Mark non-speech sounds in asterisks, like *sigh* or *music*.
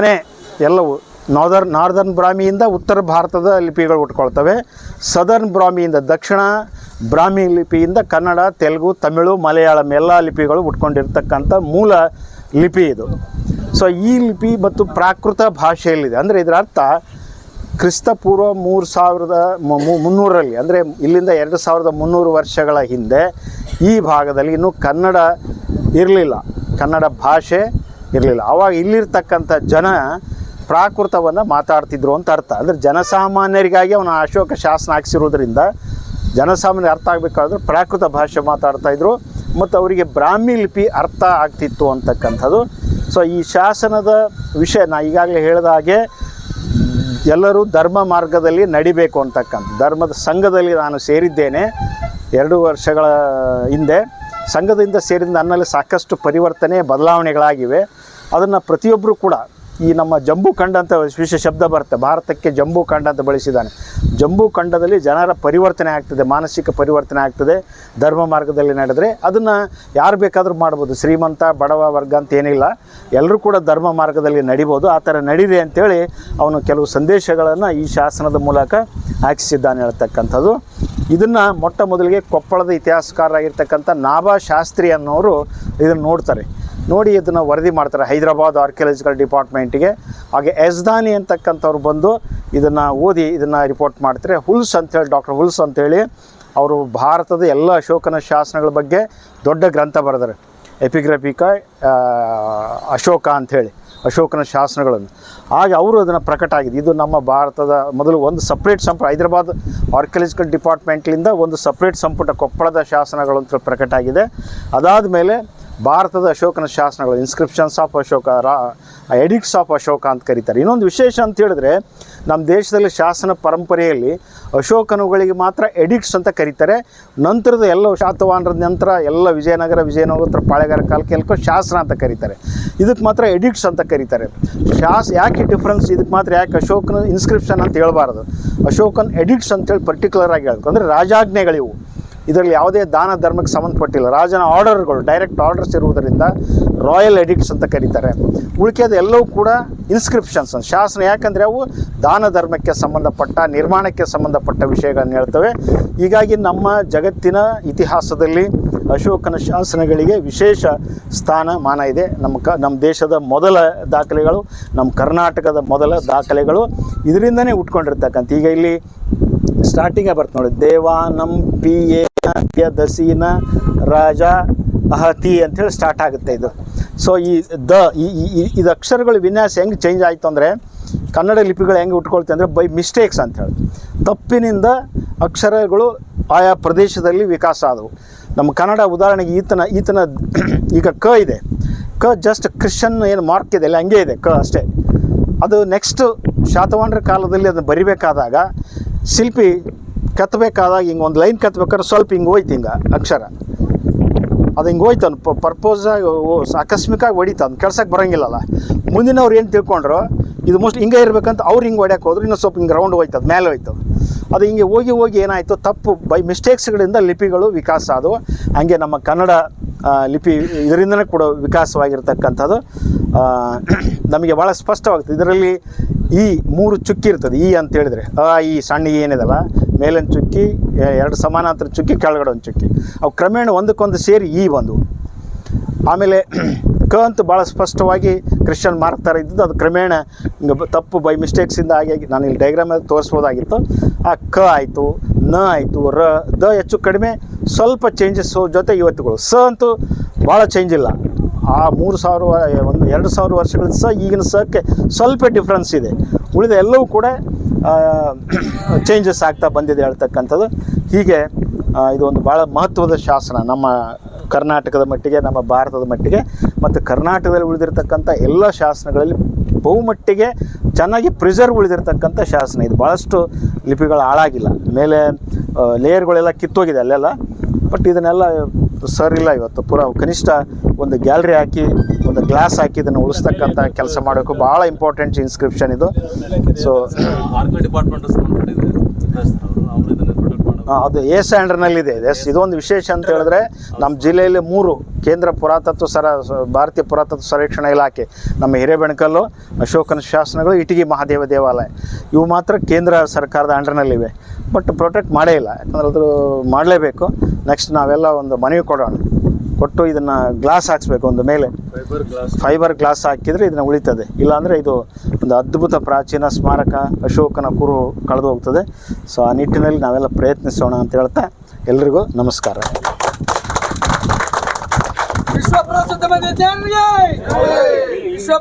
ಮನೆ ಎಲ್ಲವೂ northern northern ಬ್ರಾಹ್ಮಿಯಿಂದ ಉತ್ತರ ಭಾರತದ ಲಿಪಿಗಳು ಉಟ್ಕೊಳ್ತವೆ. ಸದರ್ನ್ ಬ್ರಾಹ್ಮಿಯಿಂದ ದಕ್ಷಿಣ ಬ್ರಾಹ್ಮಿ ಲಿಪಿಯಿಂದ ಕನ್ನಡ, ತೆಲುಗು, ತಮಿಳು, ಮಲಯಾಳಂ ಎಲ್ಲ ಲಿಪಿಗಳು ಉಟ್ಕೊಂಡಿರ್ತಕ್ಕಂಥ ಮೂಲ ಲಿಪಿ ಇದು. ಸೊ ಈ ಲಿಪಿ ಮತ್ತು ಪ್ರಾಕೃತ ಭಾಷೆಯಲ್ಲಿದೆ ಅಂದರೆ ಇದರ ಅರ್ಥ ಕ್ರಿಸ್ತ ಪೂರ್ವ ಮೂರು ಸಾವಿರದ ಮು- ಮು- ಮುನ್ನೂರರಲ್ಲಿ, ಅಂದರೆ ಇಲ್ಲಿಂದ ಎರಡು ಸಾವಿರದ ಮುನ್ನೂರು ವರ್ಷಗಳ ಹಿಂದೆ ಈ ಭಾಗದಲ್ಲಿ ಇನ್ನೂ ಕನ್ನಡ ಇರಲಿಲ್ಲ. ಕನ್ನಡ ಭಾಷೆ ಇರಲಿಲ್ಲ. ಆವಾಗ ಇಲ್ಲಿರ್ತಕ್ಕಂಥ ಜನ ಪ್ರಾಕೃತವನ್ನು ಮಾತಾಡ್ತಿದ್ರು ಅಂತ ಅರ್ಥ. ಅಂದರೆ ಜನಸಾಮಾನ್ಯರಿಗಾಗಿ ಅವನು ಅಶೋಕ ಶಾಸನ ಹಾಕ್ಸಿರೋದ್ರಿಂದ ಜನಸಾಮಾನ್ಯ ಅರ್ಥ ಆಗಬೇಕಾದ್ರೆ ಪ್ರಾಕೃತ ಭಾಷೆ ಮಾತಾಡ್ತಾ ಇದ್ರು. ಮತ್ತು ಅವರಿಗೆ ಬ್ರಾಹ್ಮಿ ಲಿಪಿ ಅರ್ಥ ಆಗ್ತಿತ್ತು ಅಂತಕ್ಕಂಥದ್ದು. ಸೊ ಈ ಶಾಸನದ ವಿಷಯ ನಾ ಈಗಾಗಲೇ ಹೇಳಿದ ಹಾಗೆ, ಎಲ್ಲರೂ ಧರ್ಮ ಮಾರ್ಗದಲ್ಲಿ ನಡಿಬೇಕು ಅಂತಕ್ಕಂಥ, ಧರ್ಮದ ಸಂಘದಲ್ಲಿ ನಾನು ಸೇರಿದ್ದೇನೆ ಎರಡು ವರ್ಷಗಳ ಹಿಂದೆ. ಸಂಘದಿಂದ ಸೇರಿದ ನನ್ನಲ್ಲಿ ಸಾಕಷ್ಟು ಪರಿವರ್ತನೆ, ಬದಲಾವಣೆಗಳಾಗಿವೆ. ಅದನ್ನು ಪ್ರತಿಯೊಬ್ಬರು ಕೂಡ ಈ ನಮ್ಮ ಜಂಬೂ ಖಂಡ ಅಂತ ವಿಶೇಷ ಶಬ್ದ ಬರುತ್ತೆ. ಭಾರತಕ್ಕೆ ಜಂಬೂ ಖಂಡ ಅಂತ ಬಳಸಿದ್ದಾನೆ. ಜಂಬೂ ಖಂಡದಲ್ಲಿ ಜನರ ಪರಿವರ್ತನೆ ಆಗ್ತದೆ, ಮಾನಸಿಕ ಪರಿವರ್ತನೆ ಆಗ್ತದೆ, ಧರ್ಮ ಮಾರ್ಗದಲ್ಲಿ ನಡೆದರೆ ಅದನ್ನು ಯಾರು ಬೇಕಾದರೂ ಮಾಡ್ಬೋದು. ಶ್ರೀಮಂತ, ಬಡವ ವರ್ಗ ಅಂತ ಏನಿಲ್ಲ ಎಲ್ಲರೂ ಕೂಡ ಧರ್ಮ ಮಾರ್ಗದಲ್ಲಿ ನಡಿಬೋದು. ಆ ಥರ ನಡೀರಿ ಅಂತೇಳಿ ಅವನು ಕೆಲವು ಸಂದೇಶಗಳನ್ನು ಈ ಶಾಸನದ ಮೂಲಕ ಹಾಕಿಸಿದ್ದಾನೆ ಹೇಳ್ತಕ್ಕಂಥದ್ದು. ಇದನ್ನು ಮೊಟ್ಟ ಮೊದಲಿಗೆ ಕೊಪ್ಪಳದ ಇತಿಹಾಸಕಾರರಾಗಿರ್ತಕ್ಕಂಥ ನಾಭಾ ಶಾಸ್ತ್ರಿ ಅನ್ನೋರು ಇದನ್ನು ನೋಡ್ತಾರೆ. ನೋಡಿ ಇದನ್ನು ವರದಿ ಮಾಡ್ತಾರೆ ಹೈದರಾಬಾದ್ ಆರ್ಕಿಯಾಲಜಿಕಲ್ ಡಿಪಾರ್ಟ್ಮೆಂಟಿಗೆ. ಹಾಗೆ ಎಸ್ದಾನಿ ಅಂತಕ್ಕಂಥವ್ರು ಬಂದು ಇದನ್ನು ಓದಿ ಇದನ್ನು ರಿಪೋರ್ಟ್ ಮಾಡ್ತಾರೆ. ಹುಲ್ಸ್ ಅಂತೇಳಿ ಡಾಕ್ಟರ್ ಹುಲ್ಸ್ ಅಂತೇಳಿ ಅವರು ಭಾರತದ ಎಲ್ಲ ಅಶೋಕನ ಶಾಸನಗಳ ಬಗ್ಗೆ ದೊಡ್ಡ ಗ್ರಂಥ ಬರೆದಾರೆ. ಎಪಿಗ್ರಫಿಕ ಅಶೋಕ ಅಂಥೇಳಿ ಅಶೋಕನ ಶಾಸನಗಳನ್ನು. ಹಾಗೆ ಅವರು ಅದನ್ನು ಪ್ರಕಟ ಆಗಿದೆ. ಇದು ನಮ್ಮ ಭಾರತದ ಮೊದಲು ಒಂದು ಸಪ್ರೇಟ್ ಸಂಪುಟ, ಹೈದರಾಬಾದ್ ಆರ್ಕಿಯಾಲಜಿಕಲ್ ಡಿಪಾರ್ಟ್ಮೆಂಟ್ಲಿಂದ ಒಂದು ಸಪ್ರೇಟ್ ಸಂಪುಟ ಕೊಪ್ಪಳದ ಶಾಸನಗಳು ಅಂತ ಪ್ರಕಟ ಆಗಿದೆ. ಅದಾದ ಮೇಲೆ ಭಾರತದ ಅಶೋಕನ ಶಾಸನಗಳು inscriptions of Ashoka, rock edicts of Ashoka ಅಂತ ಕರೀತಾರೆ. ಇನ್ನೊಂದು ವಿಶೇಷ ಅಂತ ಹೇಳಿದ್ರೆ, ನಮ್ಮ ದೇಶದಲ್ಲಿ ಶಾಸನ ಪರಂಪರೆಯಲ್ಲಿ ಅಶೋಕನುಗಳಿಗೆ ಮಾತ್ರ ಎಡಿಕ್ಟ್ಸ್ ಅಂತ ಕರೀತಾರೆ. ನಂತರದ ಎಲ್ಲ ಶಾತವಾಹನದ ನಂತರ ಎಲ್ಲ ವಿಜಯನಗರ ವಿಜಯನಗರ ಪಾಳೆಗಾರ ಕಾಲಕ್ಕೆ ಎಲ್ಲಕ್ಕೂ ಶಾಸನ ಅಂತ ಕರೀತಾರೆ. ಇದಕ್ಕೆ ಮಾತ್ರ ಎಡಿಕ್ಟ್ಸ್ ಅಂತ ಕರೀತಾರೆ. ಶಾಸ್, ಯಾಕೆ ಡಿಫ್ರೆನ್ಸ್ ಇದಕ್ಕೆ ಮಾತ್ರ ಯಾಕೆ ಅಶೋಕನ ಇನ್ಸ್ಕ್ರಿಪ್ಷನ್ ಅಂತ ಹೇಳಬಾರ್ದು? ಅಶೋಕನ್ ಎಡಿಕ್ಟ್ಸ್ ಅಂತೇಳಿ ಪರ್ಟಿಕ್ಯುಲರ್ ಆಗಿ ಹೇಳ್ಬೇಕು. ಅಂದರೆ ರಾಜಾಜ್ಞೆಗಳಿವು. ಇದರಲ್ಲಿ ಯಾವುದೇ ದಾನ ಧರ್ಮಕ್ಕೆ ಸಂಬಂಧಪಟ್ಟಿಲ್ಲ. ರಾಜನ ಆರ್ಡರ್ಗಳು ಡೈರೆಕ್ಟ್ ಆರ್ಡರ್ಸ್ ಇರುವುದರಿಂದ ರಾಯಲ್ ಎಡಿಕ್ಟ್ಸ್ ಅಂತ ಕರೀತಾರೆ. ಉಳಿಕೆದ ಎಲ್ಲವೂ ಕೂಡ ಇನ್ಸ್ಕ್ರಿಪ್ಷನ್ಸ್ ಶಾಸನ ಯಾಕಂದರೆ ಅವು ದಾನ ಧರ್ಮಕ್ಕೆ ಸಂಬಂಧಪಟ್ಟ, ನಿರ್ಮಾಣಕ್ಕೆ ಸಂಬಂಧಪಟ್ಟ ವಿಷಯಗಳನ್ನು ಹೇಳ್ತವೆ. ಹೀಗಾಗಿ ನಮ್ಮ ಜಗತ್ತಿನ ಇತಿಹಾಸದಲ್ಲಿ ಅಶೋಕನ ಶಾಸನಗಳಿಗೆ ವಿಶೇಷ ಸ್ಥಾನಮಾನ ಇದೆ. ನಮ್ಮ ಕ, ನಮ್ಮ ದೇಶದ ಮೊದಲ ದಾಖಲೆಗಳು, ನಮ್ಮ ಕರ್ನಾಟಕದ ಮೊದಲ ದಾಖಲೆಗಳು ಇದರಿಂದನೇ ಉಟ್ಕೊಂಡಿರ್ತಕ್ಕಂಥ. ಈಗ ಇಲ್ಲಿ ಸ್ಟಾರ್ಟಿಂಗೇ ಬರ್ತು ನೋಡಿ. ದೇವಾನಂ ಪಿ ಎ ದಸೀನ ರಾಜ ಅಹತಿ ಅಂಥೇಳಿ ಸ್ಟಾರ್ಟ್ ಆಗುತ್ತೆ ಇದು. ಸೊ ಈ ದ, ಈ ಇದು ಅಕ್ಷರಗಳ ವಿನ್ಯಾಸ ಹೆಂಗೆ ಚೇಂಜ್ ಆಯಿತು ಅಂದರೆ ಕನ್ನಡ ಲಿಪಿಗಳು ಹೆಂಗೆ ಉಟ್ಕೊಳ್ತೀವಿ ಅಂದರೆ ಬೈ ಮಿಸ್ಟೇಕ್ಸ್ ಅಂಥೇಳಿ ತಪ್ಪಿನಿಂದ ಅಕ್ಷರಗಳು ಆಯಾ ಪ್ರದೇಶದಲ್ಲಿ ವಿಕಾಸ ಆದವು. ನಮ್ಮ ಕನ್ನಡ ಉದಾಹರಣೆಗೆ ಈತನ ಈತನ *clears throat* ಈಗ ಕ ಇದೆ. ಕ ಜಸ್ಟ್ ಕ್ರಿಶ್ಚನ್ ಏನು ಮಾರ್ಕ್ ಇದೆ ಅಲ್ಲ, ಹಂಗೆ ಇದೆ ಕ ಅಷ್ಟೇ. ಅದು ನೆಕ್ಸ್ಟ್ ಶಾತವಾಹನರ ಕಾಲದಲ್ಲಿ ಅದನ್ನು ಬರಿಬೇಕಾದಾಗ ಶಿಲ್ಪಿ ಕತ್ತಬೇಕಾದಾಗ ಹಿಂಗೆ ಒಂದು ಲೈನ್ ಕತ್ಬೇಕಾದ್ರೆ ಸ್ವಲ್ಪ ಹಿಂಗೆ ಹೋಯ್ತು ಹಿಂಗೆ ಅಕ್ಷರ. ಅದು ಹಿಂಗೆ ಹೋಯ್ತು ಅವ್ನು ಪರ್ಪೋಸಾಗಿ ಆಕಸ್ಮಿಕವಾಗಿ ಹೊಡಿತು ಅವ್ನು ಕೆಲ್ಸಕ್ಕೆ ಬರೋಂಗಿಲ್ಲಲ್ಲ. ಮುಂದಿನವ್ರು ಏನು ತಿಳ್ಕೊಂಡ್ರು, ಇದು ಮೋಸ್ಟ್ ಹಿಂಗೆ ಇರಬೇಕಂತ ಅವ್ರು ಹಿಂಗೆ ಹೊಡ್ಯಕ್ಕೆ ಹೋದ್ರು ಇನ್ನೂ ಸ್ವಲ್ಪ ಹಿಂಗೆ ರೌಂಡ್ ಹೋಯ್ತು, ಅದು ಮೇಲೆ ಹೋಯ್ತು. ಅದು ಹಿಂಗೆ ಹೋಗಿ ಹೋಗಿ ಏನಾಯಿತು, ತಪ್ಪು ಬೈ ಮಿಸ್ಟೇಕ್ಸ್ಗಳಿಂದ ಲಿಪಿಗಳು ವಿಕಾಸ ಆದವು. ಹಾಗೆ ನಮ್ಮ ಕನ್ನಡ ಲಿಪಿ ಇದರಿಂದನೇ ಕೂಡ ವಿಕಾಸವಾಗಿರ್ತಕ್ಕಂಥದ್ದು. *clears throat* ನಮಗೆ ಭಾಳ ಸ್ಪಷ್ಟವಾಗುತ್ತೆ ಇದರಲ್ಲಿ ಈ ಮೂರು ಚುಕ್ಕಿ ಇರ್ತದೆ, ಈ ಅಂತ ಹೇಳಿದರೆ. ಆ, ಈ ಸಣ್ಣ ಏನಿದೆಲ್ಲ, ಮೇಲಿನ ಚುಕ್ಕಿ ಎರಡು ಸಮಾನಾಂತರ ಚುಕ್ಕಿ, ಕೆಳಗಡೆ ಒಂದು ಚುಕ್ಕಿ. ಅವು ಕ್ರಮೇಣ ಒಂದಕ್ಕೊಂದು ಸೇರಿ ಈ ಒಂದು ಆಮೇಲೆ *clears throat* ಕ ಅಂತ ಭಾಳ ಸ್ಪಷ್ಟವಾಗಿ ಕ್ರಿಶ್ಚಿಯನ್ ಮಾರ್ಕ್ ಥರ ಇದ್ದದ್ದು, ಅದು ಕ್ರಮೇಣ ತಪ್ಪು ಬೈ ಮಿಸ್ಟೇಕ್ಸಿಂದ ಆಗಿ ನಾನು ಇಲ್ಲಿ ಡೈಗ್ರಾಮ್ ತೋರಿಸ್ಬೋದಾಗಿತ್ತು. ಆ, ಕ ಆಯಿತು, ನ ಆಯಿತು, ರ, ದ ಹೆಚ್ಚು ಕಡಿಮೆ, ಸ್ವಲ್ಪ ಚೇಂಜಸ್ ಜೊತೆ ಇವತ್ತುಗಳು. ಸ ಅಂತೂ ಭಾಳ ಚೇಂಜ್ ಇಲ್ಲ. ಆ ಮೂರು ಸಾವಿರ ಒಂದು ಎರಡು ಸಾವಿರ ವರ್ಷಗಳ ಸಹ ಈಗಿನ ಸಹಕ್ಕೆ ಸ್ವಲ್ಪ ಡಿಫ್ರೆನ್ಸ್ ಇದೆ. ಉಳಿದ ಎಲ್ಲವೂ ಕೂಡ ಚೇಂಜಸ್ ಆಗ್ತಾ ಬಂದಿದೆ ಹೇಳ್ತಕ್ಕಂಥದ್ದು. ಹೀಗೆ ಇದು ಒಂದು ಭಾಳ ಮಹತ್ವದ ಶಾಸನ ನಮ್ಮ ಕರ್ನಾಟಕದ ಮಟ್ಟಿಗೆ, ನಮ್ಮ ಭಾರತದ ಮಟ್ಟಿಗೆ. ಮತ್ತು ಕರ್ನಾಟಕದಲ್ಲಿ ಉಳಿದಿರ್ತಕ್ಕಂಥ ಎಲ್ಲ ಶಾಸನಗಳಲ್ಲಿ ಬಹುಮಟ್ಟಿಗೆ ಚೆನ್ನಾಗಿ ಪ್ರಿಸರ್ವ್ ಉಳಿದಿರ್ತಕ್ಕಂಥ ಶಾಸನ ಇದು. ಭಾಳಷ್ಟು ಲಿಪಿಗಳು ಹಾಳಾಗಿಲ್ಲ. ಮೇಲೆ ಲೇಯರ್ಗಳೆಲ್ಲ ಕಿತ್ತೋಗಿದೆ ಅಲ್ಲೆಲ್ಲ. ಬಟ್ ಇದನ್ನೆಲ್ಲ ಸರ್ ಇಲ್ಲ, ಇವತ್ತು ಪೂರಾ ಕನಿಷ್ಠ ಒಂದು ಗ್ಯಾಲರಿ ಹಾಕಿ, ಒಂದು ಗ್ಲಾಸ್ ಹಾಕಿ ಇದನ್ನು ಉಳಿಸ್ತಕ್ಕಂಥ ಕೆಲಸ ಮಾಡಬೇಕು. ಭಾಳ ಇಂಪಾರ್ಟೆಂಟ್ ಇನ್ಸ್ಕ್ರಿಪ್ಷನ್ ಇದು. ಸೊ ಅದು ಎ ಸ್ಟ್ಯಾಂಡರ್ಡ್ನಲ್ಲಿದೆ ಎಸ್ ಇದೊಂದು ವಿಶೇಷ ಅಂತ ಹೇಳಿದ್ರೆ ನಮ್ಮ ಜಿಲ್ಲೆಯಲ್ಲಿ ಮೂರು, ಕೇಂದ್ರ ಪುರಾತತ್ವ ಸರ, ಭಾರತೀಯ ಪುರಾತತ್ವ ಸರ್ವೇಕ್ಷಣಾ ಇಲಾಖೆ, ನಮ್ಮ ಹಿರೇಬೆಣಕಲ್ಲು, ಅಶೋಕನ ಶಾಸನಗಳು, ಇಟಗಿ ಮಹಾದೇವ ದೇವಾಲಯ. ಇವು ಮಾತ್ರ ಕೇಂದ್ರ ಸರ್ಕಾರದ ಅಂಡರ್ನಲ್ಲಿವೆ ಬಟ್ ಪ್ರೊಟೆಕ್ಟ್ ಮಾಡೇ ಇಲ್ಲ. ಯಾಕಂದ್ರೆ ಅದು ಮಾಡಲೇಬೇಕು. ನೆಕ್ಸ್ಟ್ ನಾವೆಲ್ಲ ಒಂದು ಮನವಿ ಕೊಡೋಣ. ಕೊಟ್ಟು ಇದನ್ನು ಗ್ಲಾಸ್ ಹಾಕ್ಸ್ಬೇಕು ಒಂದು ಮೇಲೆ. ಫೈಬರ್ ಗ್ಲಾಸ್ ಫೈಬರ್ ಗ್ಲಾಸ್ ಹಾಕಿದರೆ ಇದನ್ನು ಉಳಿತದೆ. ಇಲ್ಲಾಂದರೆ ಇದು ಒಂದು ಅದ್ಭುತ ಪ್ರಾಚೀನ ಸ್ಮಾರಕ ಅಶೋಕನ ಕುರು ಕಳೆದು ಹೋಗ್ತದೆ. ಸೊ ಆ ನಿಟ್ಟಿನಲ್ಲಿ ನಾವೆಲ್ಲ ಪ್ರಯತ್ನಿಸೋಣ ಅಂತ ಹೇಳ್ತಾ ಎಲ್ರಿಗೂ ನಮಸ್ಕಾರ. ವಿಶ್ವ